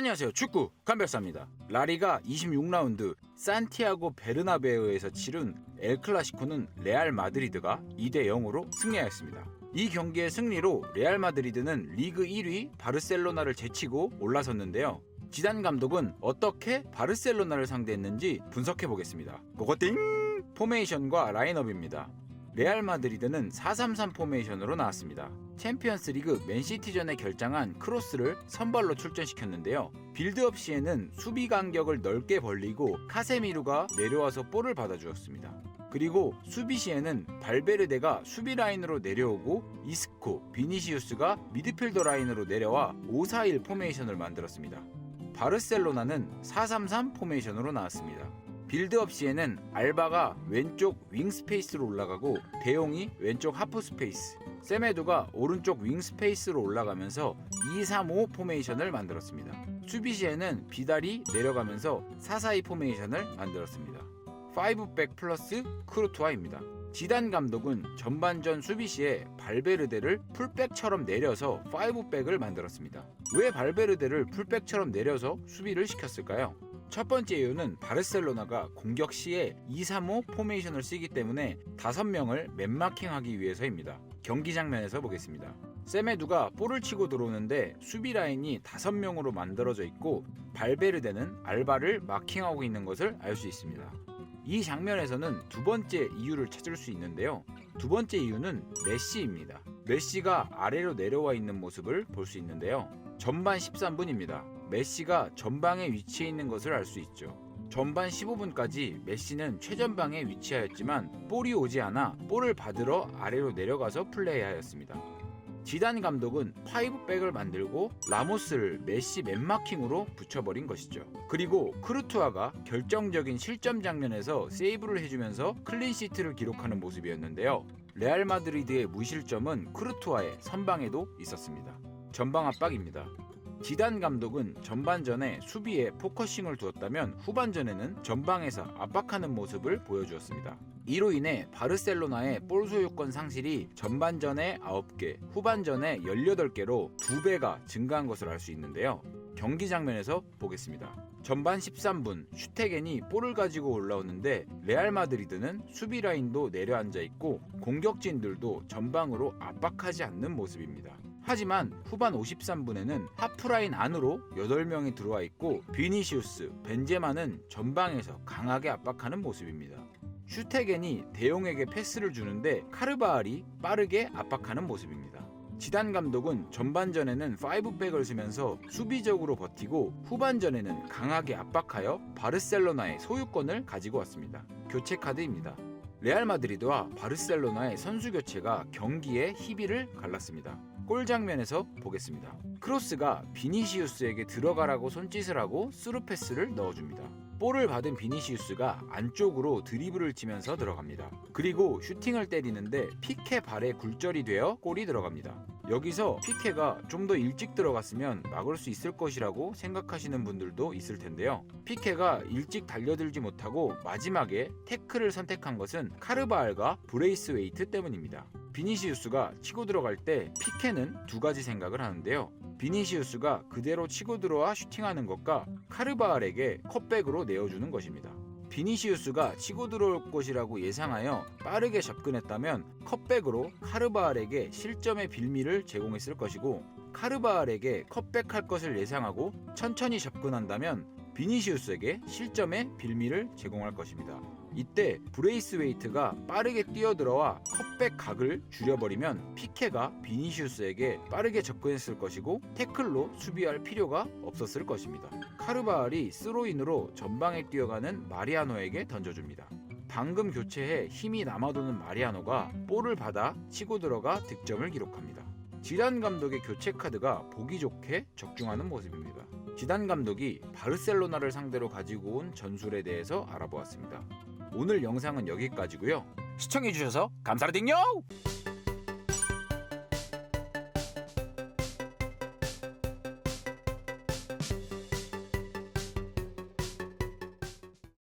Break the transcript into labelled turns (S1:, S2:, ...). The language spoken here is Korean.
S1: 안녕하세요. 축구 간별사입니다. 라리가 26라운드 산티아고 베르나베우에서 치른 엘 클라시코는 레알 마드리드가 2대 0으로 승리하였습니다. 이 경기의 승리로 레알 마드리드는 리그 1위 바르셀로나를 제치고 올라섰는데요. 지단 감독은 어떻게 바르셀로나를 상대했는지 분석해 보겠습니다. 고고띵! 포메이션과 라인업입니다. 레알 마드리드는 4-3-3 포메이션으로 나왔습니다. 챔피언스 리그 맨시티전에 결장한 크로스를 선발로 출전시켰는데요. 빌드업 시에는 수비 간격을 넓게 벌리고 카세미루가 내려와서 볼을 받아주었습니다. 그리고 수비 시에는 발베르데가 수비 라인으로 내려오고 이스코, 비니시우스가 미드필더 라인으로 내려와 5-4-1 포메이션을 만들었습니다. 바르셀로나는 4-3-3 포메이션으로 나왔습니다. 빌드업 시에는 알바가 왼쪽 윙 스페이스로 올라가고 대용이 왼쪽 하프 스페이스, 세메두가 오른쪽 윙 스페이스로 올라가면서 2-3-5 포메이션을 만들었습니다. 수비 시에는 비달이 내려가면서 4-4-2 포메이션을 만들었습니다. 5백 플러스 크루투아입니다. 지단 감독은 전반전 수비 시에 발베르데를 풀백처럼 내려서 5백을 만들었습니다. 왜 발베르데를 풀백처럼 내려서 수비를 시켰을까요? 첫 번째 이유는 바르셀로나가 공격 시에 2-3-5 포메이션을 쓰기 때문에 5명을 맨마킹하기 위해서입니다. 경기 장면에서 보겠습니다. 세메두가 볼을 치고 들어오는데 수비 라인이 5명으로 만들어져 있고 발베르데는 알바를 마킹하고 있는 것을 알 수 있습니다. 이 장면에서는 두 번째 이유를 찾을 수 있는데요. 두 번째 이유는 메시입니다. 메시가 아래로 내려와 있는 모습을 볼 수 있는데요. 전반 13분입니다. 메시가 전방에 위치해 있는 것을 알 수 있죠. 전반 15분까지 메시는 최전방에 위치하였지만 볼이 오지 않아 볼을 받으러 아래로 내려가서 플레이하였습니다. 지단 감독은 파이브백을 만들고 라모스를 메시 맨마킹으로 붙여버린 것이죠. 그리고 크루투아가 결정적인 실점 장면에서 세이브를 해주면서 클린시트를 기록하는 모습이었는데요. 레알 마드리드의 무실점은 크루투아의 선방에도 있었습니다. 전방 압박입니다. 지단 감독은 전반전에 수비에 포커싱을 두었다면 후반전에는 전방에서 압박하는 모습을 보여주었습니다. 이로 인해 바르셀로나의 볼 소유권 상실이 전반전에 9개, 후반전에 18개로 2배가 증가한 것을 알 수 있는데요. 경기 장면에서 보겠습니다. 전반 13분 슈테겐이 볼을 가지고 올라오는데 레알 마드리드는 수비 라인도 내려앉아 있고 공격진들도 전방으로 압박하지 않는 모습입니다. 하지만 후반 53분에는 하프라인 안으로 8명이 들어와 있고 비니시우스, 벤제마는 전방에서 강하게 압박하는 모습입니다. 슈테겐이 대용에게 패스를 주는데 카르바알이 빠르게 압박하는 모습입니다. 지단 감독은 전반전에는 5백을 쓰면서 수비적으로 버티고 후반전에는 강하게 압박하여 바르셀로나의 소유권을 가지고 왔습니다. 교체 카드입니다. 레알 마드리드와 바르셀로나의 선수 교체가 경기의 희비를 갈랐습니다. 골 장면에서 보겠습니다. 크로스가 비니시우스에게 들어가라고 손짓을 하고 스루 패스를 넣어줍니다. 볼을 받은 비니시우스가 안쪽으로 드리블을 치면서 들어갑니다. 그리고 슈팅을 때리는데 피케 발에 굴절이 되어 골이 들어갑니다. 여기서 피케가 좀 더 일찍 들어갔으면 막을 수 있을 것이라고 생각하시는 분들도 있을 텐데요. 피케가 일찍 달려들지 못하고 마지막에 태클을 선택한 것은 카르바알과 브레이스 웨이트 때문입니다. 비니시우스가 치고 들어갈 때 피케는 두 가지 생각을 하는데요. 비니시우스가 그대로 치고 들어와 슈팅하는 것과 카르바알에게 컵백으로 내어주는 것입니다. 비니시우스가 치고 들어올 것이라고 예상하여 빠르게 접근했다면 컵백으로 카르바알에게 실점의 빌미를 제공했을 것이고 카르바알에게 컵백할 것을 예상하고 천천히 접근한다면 비니시우스에게 실점의 빌미를 제공할 것입니다. 이때 브레이스 웨이트가 빠르게 뛰어들어와 컵백 각을 줄여버리면 피케가 비니시우스에게 빠르게 접근했을 것이고 태클로 수비할 필요가 없었을 것입니다. 카르바알이 스로인으로 전방에 뛰어가는 마리아노에게 던져줍니다. 방금 교체해 힘이 남아도는 마리아노가 볼을 받아 치고 들어가 득점을 기록합니다. 지단 감독의 교체 카드가 보기 좋게 적중하는 모습입니다. 지단 감독이 바르셀로나를 상대로 가지고 온 전술에 대해서 알아보았습니다. 오늘 영상은 여기까지고요. 시청해주셔서 감사드립니다.